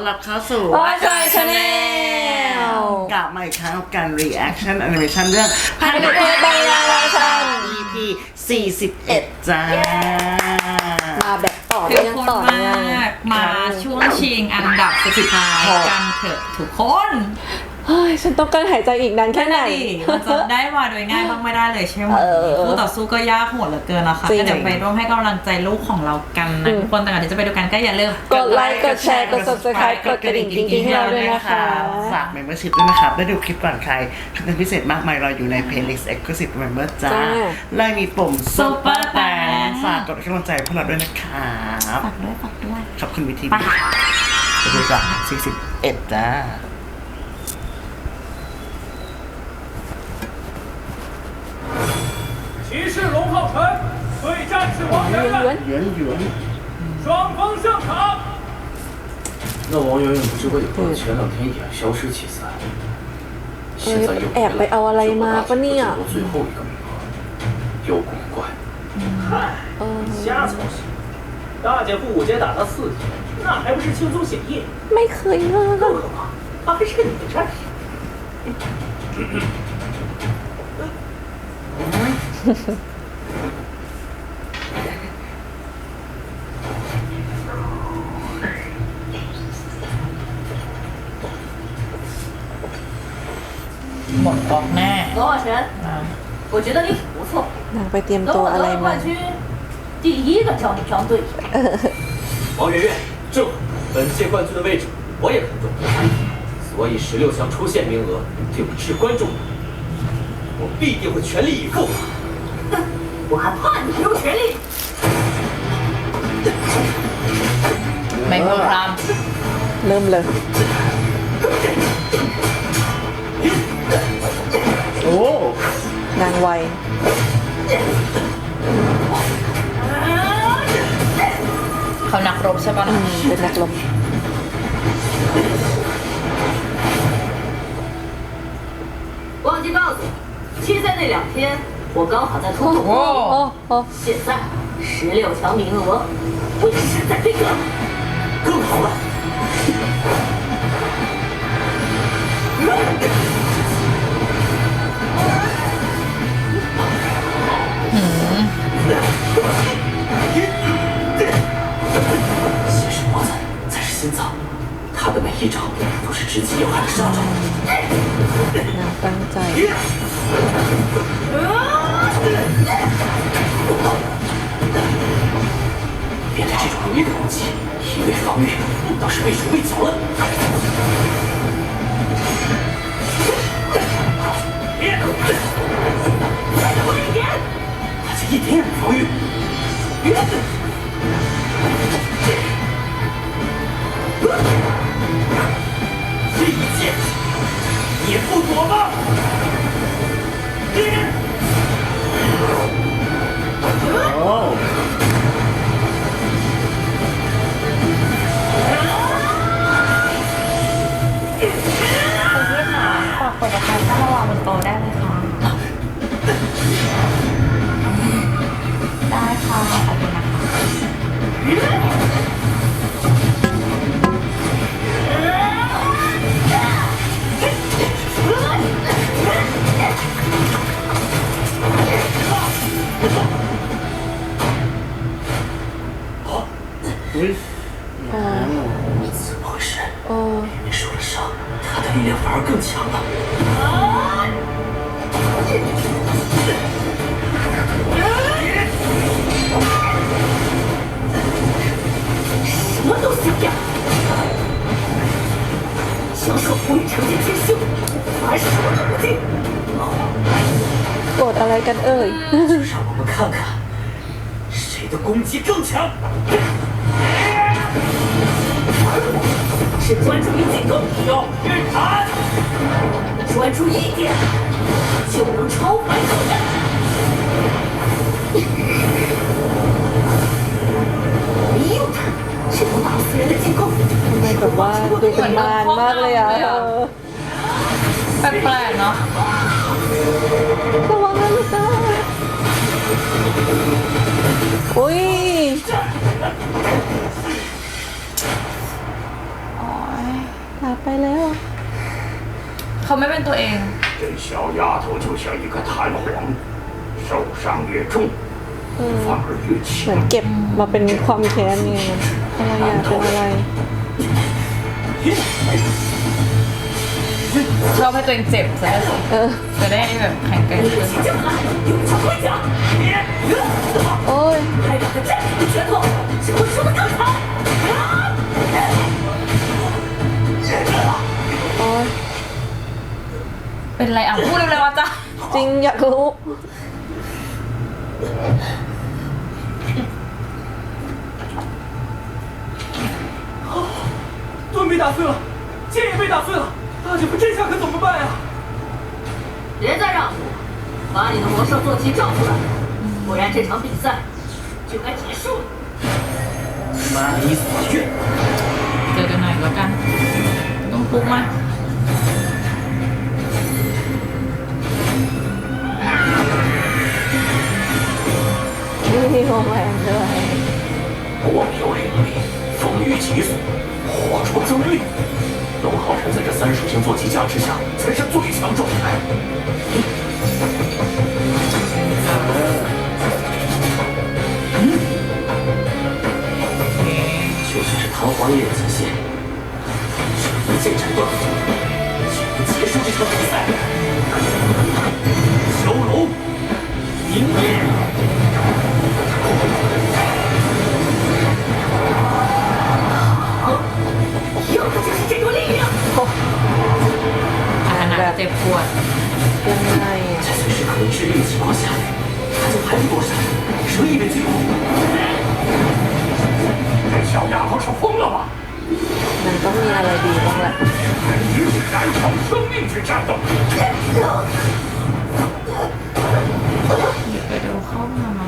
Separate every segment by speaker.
Speaker 1: อนรับเข้าสู่
Speaker 2: What's My Channel
Speaker 1: กลับมาอีกครั้งกับการ reaction animation เรื่อง
Speaker 2: พันธุ์เพชรใบลาราชัน
Speaker 1: EP 41 จ้า
Speaker 2: มาแบบต่อ
Speaker 3: ทุ
Speaker 2: เนื่
Speaker 3: ก
Speaker 2: อง
Speaker 3: คน
Speaker 2: ต่อ
Speaker 3: มา
Speaker 2: เนื่อง
Speaker 3: กมาช่วงชิงอันดับสุดท้ายกันเถอะทุกคน
Speaker 2: เฮ้ยฉันต้องการหายใจอีกนานแค่ไหน
Speaker 3: นั่นน่ะดิมันจะได้มาโดยง่ายบ้างไม่ได้เลยใช่ไหม
Speaker 2: เออ
Speaker 3: คู่ต่อสู้ก็ยากโหดเหลือเกินนะคะ
Speaker 2: จริง
Speaker 3: ก็เดี๋ยวไปร่วมให้กำลังใจลูกของเรากัน
Speaker 2: อื
Speaker 3: นะ
Speaker 2: ม
Speaker 3: ทุกคนแต่ก่อนที่จะไปดูกันก็อย่าลืม
Speaker 2: กดไลค์กดแชร์กด subscribe กดกระดิ่งกิ๊งๆให้เราด้วยนะคะ
Speaker 1: ฝาก membership ด้วยนะครับได้ดูคลิปก่อนใครคอนเทนต์พิเศษมากมายรออยู่ใน playlist exclusive member จ้า
Speaker 2: จ้า
Speaker 1: และมีปุ่ม super
Speaker 3: Super
Speaker 1: แต
Speaker 3: Thanks
Speaker 1: ฝากกดให้กำลังใจพวกเราด้วยนะครับ
Speaker 3: ฝากด้วยฝากด้วย
Speaker 1: ขอบคุณวิธี
Speaker 3: ไป
Speaker 1: ไปดูกัน41จ้า
Speaker 4: 提示龙浩晨对战士王媛媛
Speaker 1: 媛媛
Speaker 4: 双方上场。
Speaker 5: 那王媛媛不知为何前两天也消失其三现在又
Speaker 2: 来了就拿烦你了
Speaker 5: 只有最后一个名额有古怪
Speaker 4: 嗨瞎操心大姐夫五阶打他四级那还不是轻松写意？
Speaker 2: 没可能啊。
Speaker 4: 更何况他还是个女战士。
Speaker 3: หมดบล็อกแน่
Speaker 6: 罗浩辰，我觉得你挺不错，
Speaker 2: นางไปเตรียม
Speaker 6: 等
Speaker 2: ตัว
Speaker 6: 我
Speaker 2: อะไร
Speaker 6: 得了
Speaker 2: มา
Speaker 6: 冠军，第一个叫你当队长。
Speaker 5: 王媛媛，正好，本届冠军的位置我也看中，所以十六强出线名额对我至关重要，我必定会全力以赴。
Speaker 6: 我还怕你不用全力？
Speaker 3: ไม่พูดพร
Speaker 2: เริ่มเลย
Speaker 1: โอ้
Speaker 2: นางไว ำ
Speaker 3: เขานักรบใช่ปะ
Speaker 2: อืมเป็นนักรบ
Speaker 6: 忘记告诉你，期赛那两天 我刚好在通
Speaker 2: 风。哦哦哦！
Speaker 6: 现在十六强名额我会是在这个
Speaker 5: 更好了。嗯。先是脖子，再是心脏。我的每一招都是直击要害的杀招。
Speaker 2: 那刚才
Speaker 5: 面对这种诡异的攻击，一味防御倒是畏手畏脚了。
Speaker 3: ไ成
Speaker 6: 见天秀，反而是什么都不进。
Speaker 2: โกรธอะไรกันเอ่ย
Speaker 5: 就让我们看看谁的攻击更强。
Speaker 6: 是专注于进攻，
Speaker 4: 要运弹，
Speaker 6: 专注一点，就能超凡作战。
Speaker 2: ทำไมแบบว่าดูเป็นมานมากเลยอะ
Speaker 3: แปลกๆเนาะ
Speaker 2: ระวังนะลูกนะอุ้ย
Speaker 3: โอ๊ยตาไปแล้วเขาไม่เป็นตัวเอง
Speaker 7: 这小丫头就像一个弹簧，受伤越重
Speaker 2: เหมือนเก็บมาเป็นความแค้นเนี่ยอะไรอยากเป็นอะไร
Speaker 3: ชอบให้ตัวเองเจ็บซะ
Speaker 2: เออ
Speaker 3: จะได้แบบแข็งแกร่งขึ้น
Speaker 2: โอ้ยอ
Speaker 3: เป็นไรอะพูดเร็วๆอ่จ้ะ
Speaker 2: จริงอยากรู้
Speaker 4: 钻被打碎了，剑也被打碎了，大姐夫这下可怎么办呀？
Speaker 6: 别再让步，把你的魔兽坐骑叫出来，不然这场比赛就该结束了。
Speaker 5: 满你
Speaker 3: 所愿。
Speaker 2: 再跟那个干，能攻吗？我
Speaker 7: 没有能力，风雨急速。火灼增力。龙浩辰在这三属性坐骑加持下，才是最强状态。
Speaker 5: 就算是弹簧也有极限，这一剑斩断，就能结束这场比赛。
Speaker 7: 蛟龙，
Speaker 5: 迎灭！
Speaker 3: อาหารเจ็บปวด
Speaker 2: ยังไงอะ
Speaker 5: 在随时可能致命的情况下，他就还不躲闪，什么意味最后？
Speaker 7: 这小丫头是疯了吗？
Speaker 2: มันต้องมีอะไรดีบ้างแหละ
Speaker 7: 与燃烧生命去战斗。
Speaker 3: ไปดูเข้ามามา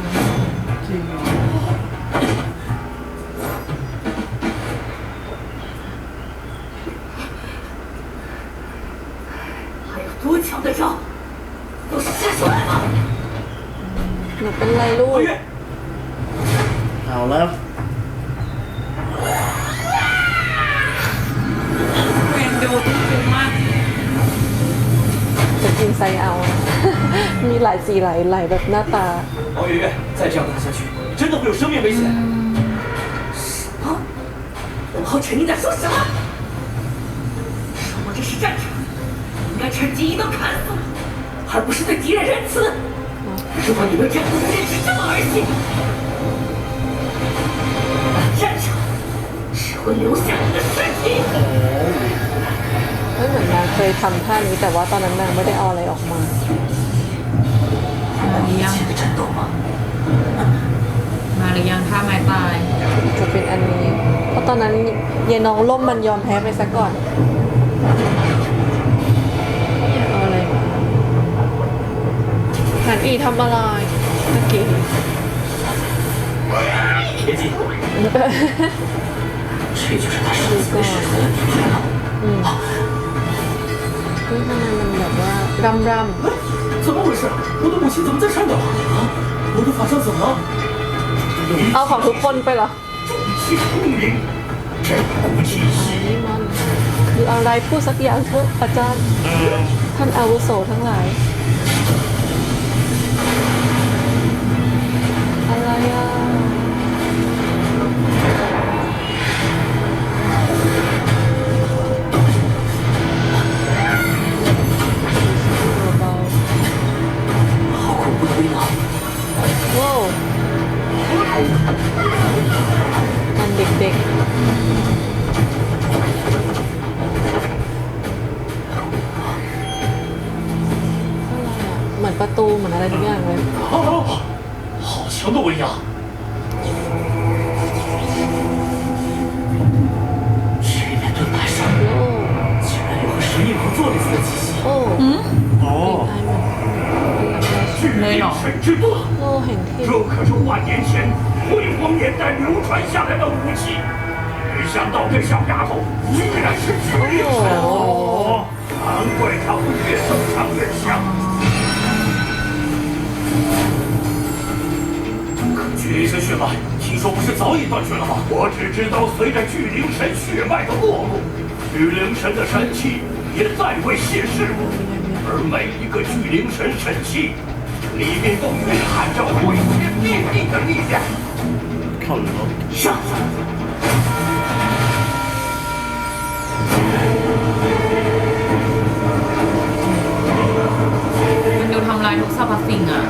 Speaker 2: หนูเป็นไรลูก
Speaker 4: 皓月，
Speaker 1: เอาแล้ว
Speaker 3: เรียนดูทุกคนมาก
Speaker 2: จะกินไซเอา มีหลายสีหลายหลายแบบหน้าตา
Speaker 5: 王圆圆，再这样打下去，真的会有生命危险。
Speaker 6: 龙浩辰，你在说什么？说我这是战场，应该趁机一刀砍死我，而不是对敌人仁慈。 如果你们真不坚持这么儿戏，战场只会留下你的尸体。
Speaker 2: เฮ้ยเหมือนนางเคยทำท่านี้แต่ว่าตอนนั้นนางไม่ได้เอาอะไรออกมา
Speaker 3: มาหรือยัง
Speaker 5: 这个战斗吗？
Speaker 3: มาหรือยังท่าไม้ตาย
Speaker 2: จะเป็นอันนี้ เพราะตอนนั้นเยน้องล่มมันยอมแพ้ไปซะก่อนเ หันอีทำอะไรเมื่อกี้
Speaker 5: 别急，这就是他上次被使出来的底牌了。
Speaker 2: เฮ้ยทำไมมันแบบว่าร่ำร่
Speaker 4: 怎么回事？我的武器怎么在颤抖？啊，我的法杖怎么了？ ำ
Speaker 2: เอาของทุกคนไปเหรอ
Speaker 7: 重器轰鸣，这股气
Speaker 2: อันนี้มันคืออะไรพูดสักอย่างเถอะอาจารย์ ท่านอาวุโสทั้งหลาย เหมือนประตูเหมือนอะไรทุกอย่างเลย
Speaker 7: 好强的威压！
Speaker 5: 这边盾牌上竟然有和神印合作类似的
Speaker 2: 气息。嗯，哦，
Speaker 7: 巨力量神之盾，这可是万年前辉煌年代流传下来的武器。没想到这小丫头居然是巨力神，难怪她会越增强越强。巨灵神血脉，听说不是早已断绝了吗？我只知道随着巨灵神血脉的没落，巨灵神的神器 也再未显示过，而每一个巨灵神神器里面都蕴含着毁天灭地的力量。
Speaker 1: เขาลบ
Speaker 7: 上，
Speaker 3: มันดูทำลายทุกสรรพสิ่งอ่ะ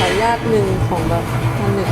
Speaker 2: ทายาทหนึ่งของแบบอันหนึ่ง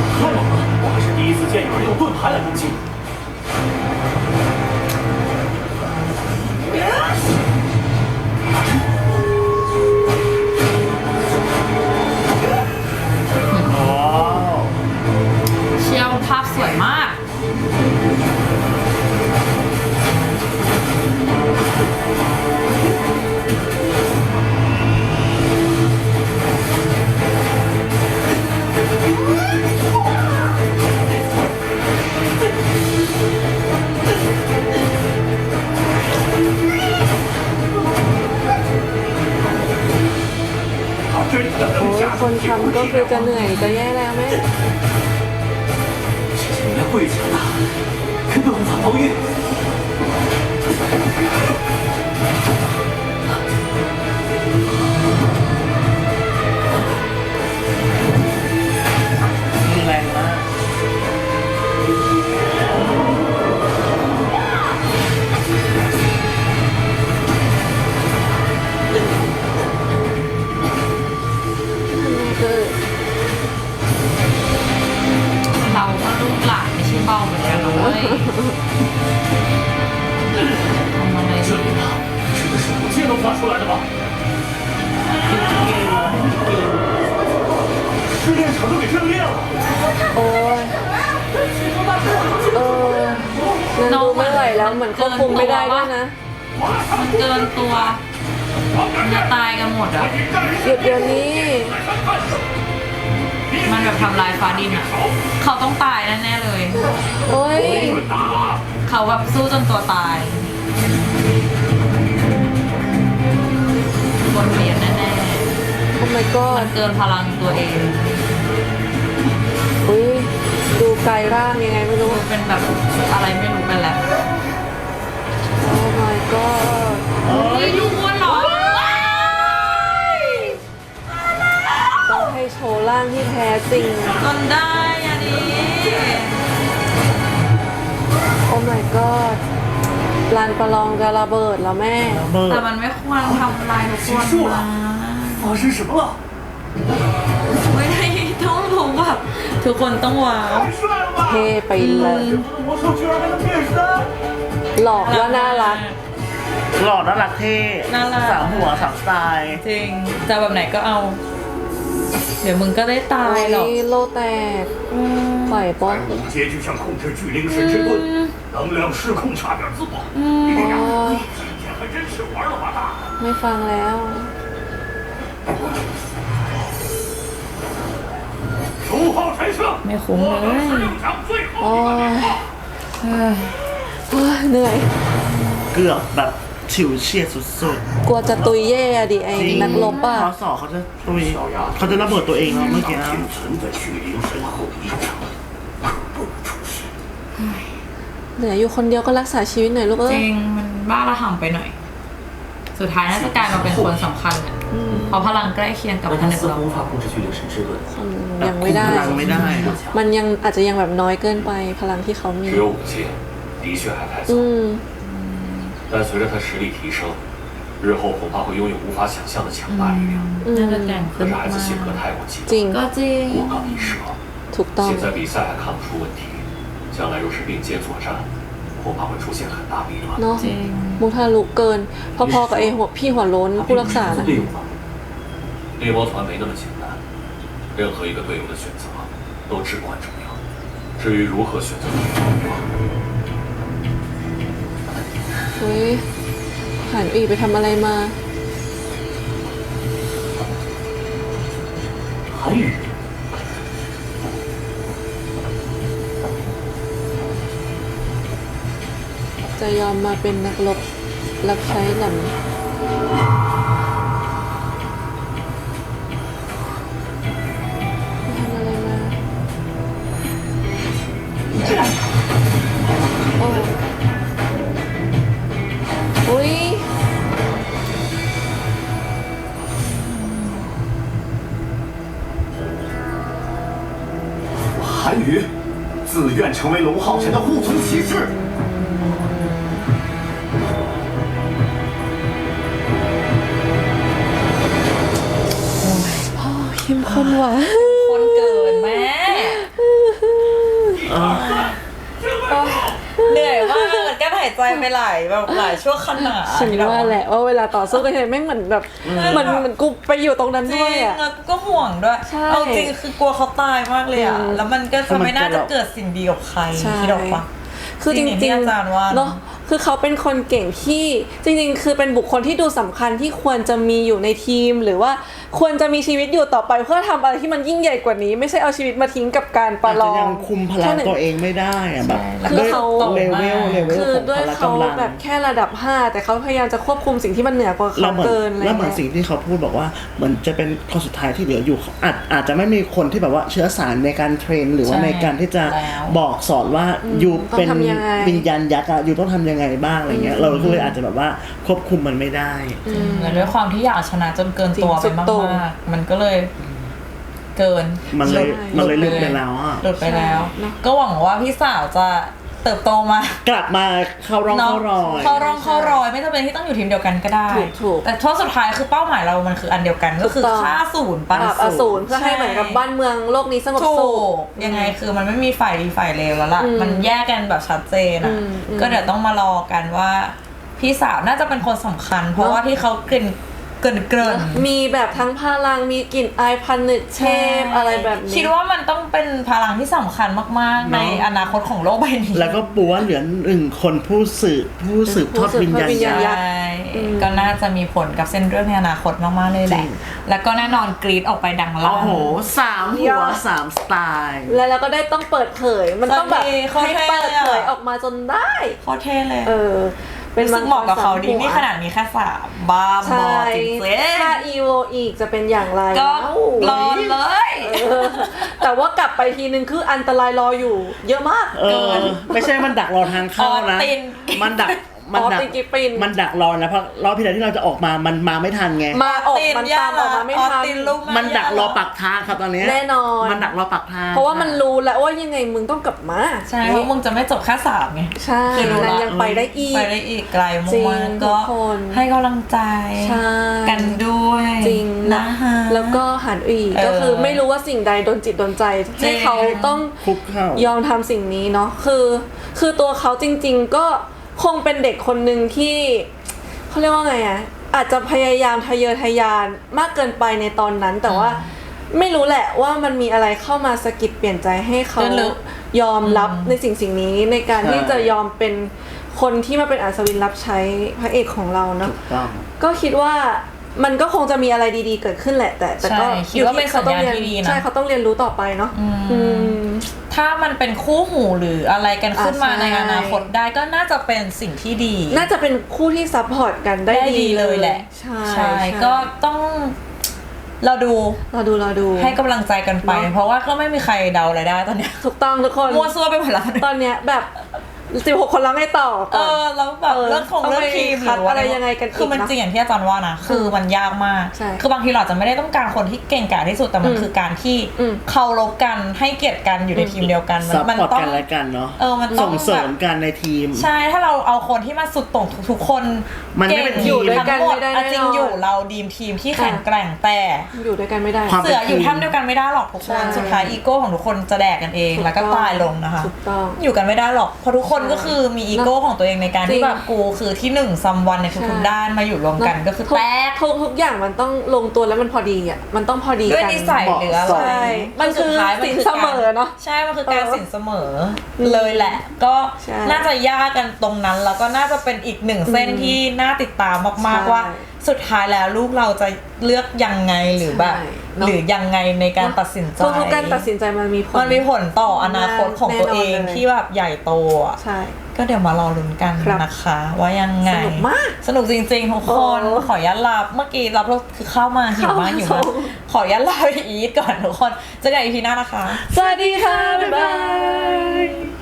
Speaker 2: โอ้
Speaker 7: 能
Speaker 2: ย
Speaker 7: 驾
Speaker 2: คน
Speaker 7: 驭天
Speaker 2: ทำ
Speaker 7: 空
Speaker 2: ก็
Speaker 7: 气
Speaker 2: คือจะ
Speaker 7: 量
Speaker 2: เหนื่อยจะแย่แล้วแม่
Speaker 5: 谢谢你们贵强大，根本无法防御。 า
Speaker 3: นไม่ใช่เบาเหมือนกันนะเว้ยทำอะไร
Speaker 7: 这力量真的是五阶能发出来的吗？试炼场都给震裂了。
Speaker 2: โอ้ยเออนั่นดูไม่ไหวแล้วเหมือนควบคุมไม่ได้ด้วยนะ
Speaker 3: มันเกินตัวมันจะตายกันหมดอ่ะ
Speaker 2: หยุดเดี๋ยวนี้
Speaker 3: มันแบบทำลายฟ้าดินอะ เขาต้องตายแน่ๆเลย
Speaker 2: โอ้ย
Speaker 3: เขาแบบสู้จนตัวตายบนเวียนแน่
Speaker 2: โอ้ my
Speaker 3: ๆมั
Speaker 2: god
Speaker 3: นเกินพลังตัวเอง
Speaker 2: อุ้ยดูกายร่างยังไงไม่รู้
Speaker 3: มันเป็นแบบอะไรไม่รู้ไปแล้ว
Speaker 2: โอ้ my god
Speaker 3: เฮ้ยลูกวน
Speaker 2: โชว์ร่างที่แท้จริง
Speaker 3: จนได้อันนี้
Speaker 2: โอ้ my god ลานประลองจะระเบิดแล้วแม่
Speaker 1: ระเบิด
Speaker 3: แต่มันไม่ควรทำลายทุกคนนะ
Speaker 5: 发生什么了？
Speaker 3: ไม่ได้ต้องรู้แบบทุกคนต้องว้าว
Speaker 7: 太帅了吧！
Speaker 2: เท่ไปเลย
Speaker 7: 魔兽居然还能变身！
Speaker 2: หลอกว่าน่ารัก
Speaker 1: หล่อน่ารักเท่
Speaker 3: น่ารัก
Speaker 1: สามหัวสามสไตล์
Speaker 3: จริงจะแบบไหนก็เอา เดี๋ยวมึงก็ได้ตายหรอก
Speaker 2: โอ้ยโลแตกปล่อยปะ
Speaker 7: 五阶就像控制巨灵神之盾，能量失控差点自爆。哎呀，今天还真是玩了把大的。
Speaker 2: ไม่ฟังแล้ว
Speaker 7: 九号神圣，
Speaker 3: ไม่คุ้มเลย
Speaker 7: 十六强最
Speaker 2: โอ้
Speaker 7: 后一
Speaker 2: ย
Speaker 7: 场。
Speaker 3: เฮ้ย
Speaker 2: โอ้ยเหนื่อย
Speaker 1: เกือบแบบ ฉิวเฉียดสุด
Speaker 2: กลัวจะตุยเย่อะดิไอ้
Speaker 1: ๆจริง
Speaker 2: นักลบอ่ะ
Speaker 1: เขาสอเขาจะตุยเขาจะระเบิดตัวเองแล้วเมื่อกี้
Speaker 7: 仅存的巨灵神后遗症，可不出世。
Speaker 2: เหลืออยู่คนเดียวก็รักษาชีวิตหน่อยลูกเอ้
Speaker 3: จ
Speaker 2: ย
Speaker 3: ริงมันบ้าระห่ำไปหน่อย สุดท้ายน่าจะกลายมาเป็นคนสำคัญอะเพราะพลังใกล้เคียงกับ
Speaker 5: 但
Speaker 3: ผ
Speaker 5: 他
Speaker 3: นึก
Speaker 5: 似
Speaker 3: เรา
Speaker 5: 乎无法控制巨灵神之盾，
Speaker 2: อืมยังไม่ได้
Speaker 1: พลังไม่ได้อะ
Speaker 2: มันยังอาจจะยังแบบน้อยเกินไปพลังที่เขามี
Speaker 7: 只有五阶，的确还太
Speaker 2: อื
Speaker 7: 早。
Speaker 2: ม
Speaker 7: 但随着他实力提升，日后恐怕会拥有无法想象的强大力量。
Speaker 2: อืม
Speaker 3: น่าจะแกร่ง
Speaker 7: 可
Speaker 3: ขึ้น
Speaker 7: 是
Speaker 3: มา
Speaker 7: 孩子性格太过激
Speaker 2: จริง
Speaker 7: 动，
Speaker 3: ก็จริง
Speaker 7: 过刚一折。
Speaker 2: ถูกต้อง
Speaker 7: 现在比赛还看不出问题，将来若是并肩作战，恐怕会出现很大弊端。
Speaker 2: เนาะ
Speaker 3: จริง
Speaker 2: มุทะลุเกิน พอๆกับไอ้หัวพี่หัวโล้น
Speaker 5: 他
Speaker 2: ผู้
Speaker 5: 并
Speaker 2: รั
Speaker 5: 不
Speaker 2: ก
Speaker 5: 是
Speaker 2: ษา
Speaker 5: 合作
Speaker 2: นะ
Speaker 5: 队友吗？
Speaker 7: 猎魔团没那么简单，任何一个队友的选择都至关重要。至于如何选择队友，
Speaker 2: เฮ้ยหันอีไปทำอะไรมา，จะยอมมาเป็นนักรบรับใช้หลั
Speaker 7: ง 成为龙皓晨的护村骑士。
Speaker 3: 我没跑因 ไปหลายแบบหลายช่วงขนาด
Speaker 2: ฉันว่าแหละว่าเวลาต่อสู้กันเนี่ยแม่งเหมือนแบบเหมือนเหมือนกูไปอยู่ตรงนั้น
Speaker 3: จริ
Speaker 2: ด้วย
Speaker 3: ง
Speaker 2: อะ
Speaker 3: แล้วก็ห่วงด้วย
Speaker 2: ใช่
Speaker 3: เอาจริงคือกลัวเขาตายมากเลยอะ
Speaker 2: อืม
Speaker 3: แล้วมันก็จะไม่น่าจะเกิดสิ่งดีกับใคร
Speaker 2: ใช่
Speaker 3: คิดออกปะ
Speaker 2: คือจ
Speaker 3: จริงอย่างที่
Speaker 2: ริง
Speaker 3: อาจารย์ว่า
Speaker 2: ๆเนาะคือเขาเป็นคนเก่งที่จริงๆ คือเป็นบุคคลที่ดูสำคัญที่ควรจะมีอยู่ในทีม หรือว่า ควรจะมีชีวิตอยู่ต่อไปเพื่อทำอะไรที่มันยิ่งใหญ่กว่านี้ ไม่ใช่เอาชีวิตมาทิ้งกับการประ
Speaker 1: อาจ
Speaker 2: ล
Speaker 1: จะ
Speaker 2: อง
Speaker 1: ยังคุมพลัง
Speaker 2: แค่หนึ่
Speaker 1: ตัวเองไม่ได้อะแบบ
Speaker 2: คือ
Speaker 1: ด้วย
Speaker 2: เขา
Speaker 1: เลเวลเลเวล
Speaker 2: คือ
Speaker 1: ของ
Speaker 2: ด้วย
Speaker 1: พละ
Speaker 2: เขา
Speaker 1: กำลัง
Speaker 2: แบบแค่ระดับ 5 แต่เขาพยายามจะควบคุมสิ่งที่มันเหนือกว่า
Speaker 1: แล้
Speaker 2: เขา
Speaker 1: วเหมือน
Speaker 2: เกินอะไร
Speaker 1: แล้วเหมือน
Speaker 2: เงี้
Speaker 1: สิ่
Speaker 2: ย
Speaker 1: งที่เขาพูดบอกว่าเหมือนจะเป็นคนสุดท้ายที่เหลืออยู่อาจอาจจะไม่มีคนที่แบบว่าเชื้อสารในการเทรน หรือว่า
Speaker 3: ใช่
Speaker 1: ในการที่จะ
Speaker 3: แล้ว
Speaker 1: บอกสอนว่าอยู่
Speaker 2: ต้อง
Speaker 1: เป็น
Speaker 2: ทำยังไง
Speaker 1: วิญญาณยักษ์อะอยู่ต้องทำยังไงบ้างอะไรเงี้ยเราก็เลยอาจจะแบบว่าควบคุมมันไม่ได้
Speaker 3: แล้วด้วยความที่อยากชนะจนเกินตัว
Speaker 2: จริ
Speaker 3: ไป
Speaker 2: งสุด
Speaker 3: มา
Speaker 2: โต่ง
Speaker 3: กๆมันก็เลยเกิน
Speaker 1: มันเลย
Speaker 3: ห
Speaker 1: มันเลย
Speaker 3: ห
Speaker 1: ลึ
Speaker 3: ด
Speaker 1: กไปแล้วอะ
Speaker 3: หลุดไปแล้ว
Speaker 2: ใช่เนอะ
Speaker 3: ก็หวังว่าพี่สาวจะเติบโตมา
Speaker 1: กลับมาเข้าร่อง
Speaker 3: เนาะ
Speaker 1: เข้ารอย
Speaker 3: เข้าร่องเข้ารอยไม่จำเป็นที่ต้องอยู่ทีมเดียวกันก็ได้
Speaker 2: ถูกถูก
Speaker 3: แต่โทษสุดท้ายคือเป้าหมายเรามันคืออันเดียวกันก็คือ
Speaker 2: ถูกต้อง
Speaker 3: ฆ่าศูนย์
Speaker 2: ป
Speaker 3: ปั
Speaker 2: ราบอสูรเพื่อให้เหมือนกับบ้านเมืองโลกนี้สงบ
Speaker 3: ถู
Speaker 2: สุข
Speaker 3: กยังไงคือมันไม่มีฝ่ายดีฝ่ายเลวแล้วล่ะ
Speaker 2: อืม
Speaker 3: มันแยกกันแบบชัดเจนอะ
Speaker 2: อืมอืม
Speaker 3: ก็เดี๋ยวต้องมารอกันว่า พี่สาวน่าจะเป็นคนสำคัญ เพราะ
Speaker 2: เนอะ
Speaker 3: ว่าที่เขาเกริน เกรินเกริน
Speaker 2: มีแบบทั้งพลังมีกลิ่นอายพันนึกเทพอะไรแบบนี้
Speaker 3: คิดว่ามันต้องเป็นพลังที่สำคัญมากๆ ในอนาคตของโลกใบนี้
Speaker 1: แล้วก็ปูว่าเหลือหนึ่งคนผู้สืบผู้สืบทอดวิญญาณ
Speaker 2: ผู้สืบทอดวิญญาณ
Speaker 1: ยักษ์
Speaker 3: ใช่ก็น่าจะมีผลกับเส้นเรื่องในอนาคตมากๆเลยแหละ
Speaker 1: จริง
Speaker 3: แล้วก็แน่นอนกรีดออกไปดังลั่
Speaker 1: โอ้
Speaker 3: น
Speaker 1: โหสามหัวสามสไตล์
Speaker 2: แล้วเราก็ได้ต้องเปิดเผย มันต้องแบบ
Speaker 3: เออเขา
Speaker 2: ให้
Speaker 3: เท่
Speaker 2: เปิดเผย
Speaker 3: อะ
Speaker 2: ออกมาจนได้
Speaker 3: โคตรเท่เลย
Speaker 2: เออ เป็น
Speaker 3: รู้สึกเหมาะกับเขาดี
Speaker 2: มังกรสมหัว
Speaker 3: นี่ขนาดมีแค่สามบ้าบอ
Speaker 2: ใช่
Speaker 3: จริง
Speaker 2: ถ้าอีโวอีกจะเป็นอย่างไร
Speaker 3: ๆก็
Speaker 2: เล่าร
Speaker 3: อเลย
Speaker 2: เออแต่ว่ากลับไปทีนึงคืออันตรายรออยู่ เยอะมาก
Speaker 1: เออ ไม่ใช่มันดักรอทางเข้านะ
Speaker 3: ออติน
Speaker 1: มันดัก มันดัก
Speaker 2: ออตินกิปปิน
Speaker 1: มันดักรอนะเพราะรอบที่แล้วที่เราจะออกมามันมาไม่ทันไง
Speaker 2: มาออก
Speaker 3: ติน
Speaker 2: มันตามออกมาไม่
Speaker 3: ออ
Speaker 2: ทัน
Speaker 3: ตินลูก
Speaker 1: มันดักรอปักทางครับตอนเนี้ย
Speaker 2: แน่นอน
Speaker 1: มันดักรอปักทาง
Speaker 2: เพราะว่ามันรู้แล้วว่ายังไงมึงต้องกลับมา
Speaker 3: ใช่เพราะมึงจะไม่จบแค่สามไง
Speaker 2: ใช่
Speaker 3: คือรู้
Speaker 2: นาง
Speaker 3: ละ
Speaker 2: ยังไปได้อีก
Speaker 3: ไปได้อีกไกล
Speaker 2: จริง
Speaker 3: มากๆก็
Speaker 2: ทุกคน
Speaker 3: ให้กำลังใจ
Speaker 2: ใช่
Speaker 3: กันด้วย
Speaker 2: จริง
Speaker 3: นะฮะ
Speaker 2: แล้วก็หันอีก
Speaker 3: เออ
Speaker 2: ก็คือไม่รู้ว่าสิ่งใดโดนจิตโดนใจ
Speaker 3: จริ
Speaker 2: ให้
Speaker 3: ง
Speaker 2: เขาต้อง
Speaker 1: คุกเข้าย
Speaker 2: อมทำสิ่งนี้เนาะคือ คือตัวเขาจริง ๆ ก็ คงเป็นเด็กคนหนึ่งที่เขาเรียกว่าไงอะอาจจะพยายามทะเยอทะยานมากเกินไปในตอนนั้นแต่ว่าไม่รู้แหละว่ามันมีอะไรเข้ามาสะกิดเปลี่ยนใจให้เขา
Speaker 3: ลึก
Speaker 2: ยอมรับในสิ่งสิ่งนี้ในการที่จะยอมเป็นคนที่มาเป็นอัศวินรับใช้พระเอกของเราเนาะ
Speaker 1: ถูกต้อง
Speaker 2: ก็คิดว่ามันก็คงจะมีอะไรดีๆเกิดขึ้นแหละ แต่แต่ก็
Speaker 3: ใช่คิดว่าเป็นสัญญาณที่ดีนะ
Speaker 2: ใช่เขาต้องเรียนรู้ต่อไปเนาะอืม
Speaker 3: ถ้ามันเป็นคู่หูหรืออะไรกันขึ้นมา
Speaker 2: อ่าใช่
Speaker 3: ในอนาคตได้ก็น่าจะเป็นสิ่งที่ดี
Speaker 2: น่าจะเป็นคู่ที่ซัพพอร์ตกันได้
Speaker 3: ได้ดีเลยแหละ
Speaker 2: ใช่
Speaker 3: ใช่ก็ต้องเราดู
Speaker 2: เราดูเราดู
Speaker 3: ให้กำลังใจกันไป
Speaker 2: เนอะ
Speaker 3: เพราะว่าก็ไม่มีใครเดาอะไรได้ตอนเนี้ย
Speaker 2: ถูกต้องทุกคน
Speaker 3: มั่วซั่วไปหมดแล้ว
Speaker 2: ตอนเนี้ยแบบ สิบหกคนแล้วไงต่อ
Speaker 3: เอ
Speaker 2: ก่อน
Speaker 3: อแล้วแบบ
Speaker 2: เออ
Speaker 3: เรื่องของ
Speaker 2: ต้อง
Speaker 3: เรื่อง
Speaker 2: ไป
Speaker 3: ทีมห
Speaker 2: คัด
Speaker 3: รือว่า
Speaker 2: อะไรยังไงกันอีก
Speaker 3: คือมัน
Speaker 2: นะ
Speaker 3: จริงอย่างที่อาจารย์ว่านะคือมันยากมาก
Speaker 2: ใช่
Speaker 3: คือบางทีเราอาจจะไม่ได้ต้องการคนที่เก่งกาจที่สุดแต่มัน
Speaker 2: อืม
Speaker 3: คือการที่
Speaker 2: อืม
Speaker 3: เคารพกันให้เกียรติกันอยู่ในทีมเดียวกัน
Speaker 1: ซัพ
Speaker 3: มั
Speaker 1: พอร์ต
Speaker 3: ต้อ
Speaker 1: กั
Speaker 3: ง
Speaker 1: นและกันเนาะ
Speaker 3: เออมันต้อง
Speaker 1: ส่งเสริมกันในทีม
Speaker 3: ใช่ถ้าเราเอาคนที่มาสุดโต่งทุกๆคน
Speaker 1: มันไม่เป็นทีม
Speaker 2: อยู่ด้วยกัน
Speaker 3: ทั้งหมด
Speaker 2: ไม่ได้
Speaker 3: อะจริง
Speaker 2: แน่นอน
Speaker 3: อยู่เราดีมทีมที่แข็งแกร่งแต่
Speaker 2: อยู่ด้วยกันไม่ได้
Speaker 1: ความ
Speaker 3: เสืออยู่ถ้ำเดียวกันไม่ได้หรอกทุกค
Speaker 2: ใช่
Speaker 3: นสุดท้ายอีโก้ของทุกคนจะแดกกันเอง
Speaker 2: ถูก
Speaker 3: แล้วก็
Speaker 2: ต้อง
Speaker 3: ตายลงนะคะ
Speaker 2: ถูกต้อง
Speaker 3: อยู่กันไม่ได้หรอกเพราะทุกคนก็คือมีอีโก้ของตัวเองในการ
Speaker 2: จริ
Speaker 3: ที่
Speaker 2: ง
Speaker 3: แบบกูคือที่หนึ่งซัมวันในทุก
Speaker 2: ใช่
Speaker 3: ๆด้านมาอยู่รวมกันก็คือแตก
Speaker 2: ทุกทุกอย่างมันต้องลงตัวแล้วมันพอดีอะมันต้องพอดี
Speaker 3: ด้วย
Speaker 2: กัน
Speaker 3: นิสัยหรืออะไร
Speaker 1: ใช่
Speaker 2: มันคือ
Speaker 3: สุดท้าย
Speaker 2: สิน
Speaker 3: คื
Speaker 2: เสมอเนอะ
Speaker 3: ใช่มันคือการ
Speaker 2: เออ
Speaker 3: สินเสมอเลยแหละ ก็
Speaker 2: ใช่
Speaker 3: น่าจะยากกันตรงนั้นแล้วก็น่าจะเป็นอีกหนึ่งเส้น
Speaker 2: อืม
Speaker 3: ที่น่าติดตามมาก
Speaker 2: ใช่
Speaker 3: ๆว่า สุดท้ายแล้วลูกเราจะเลือกยังไงหรือแบบ
Speaker 2: ใช่เนอะ
Speaker 3: หรือยังไงในการตัดสินใจ
Speaker 2: ทุกทุกการตัดสินใจมันมีผล
Speaker 3: มันมีผลต่ออนาคตของตัวเอง
Speaker 2: แน่นอนเลย
Speaker 3: ที่แบบใหญ่โตอะ
Speaker 2: ใช่
Speaker 3: ก็เดี๋ยวมารอลุ้นกัน
Speaker 2: ครับ
Speaker 3: นะคะ ว่ายังไง
Speaker 2: สนุกมาก
Speaker 3: สนุกจริงๆทุกคน
Speaker 2: โอ้
Speaker 3: ขอยันลาเมื่อกี้รับรถคือเข้ามาหิวมาก
Speaker 2: เข้า
Speaker 3: หิวมาก
Speaker 2: ส่ง
Speaker 3: ขอยันลาไปอีทก่อนทุกคนเจอกันอีพีหน้านะคะ
Speaker 2: สวัสดีค่ะบ๊ายบาย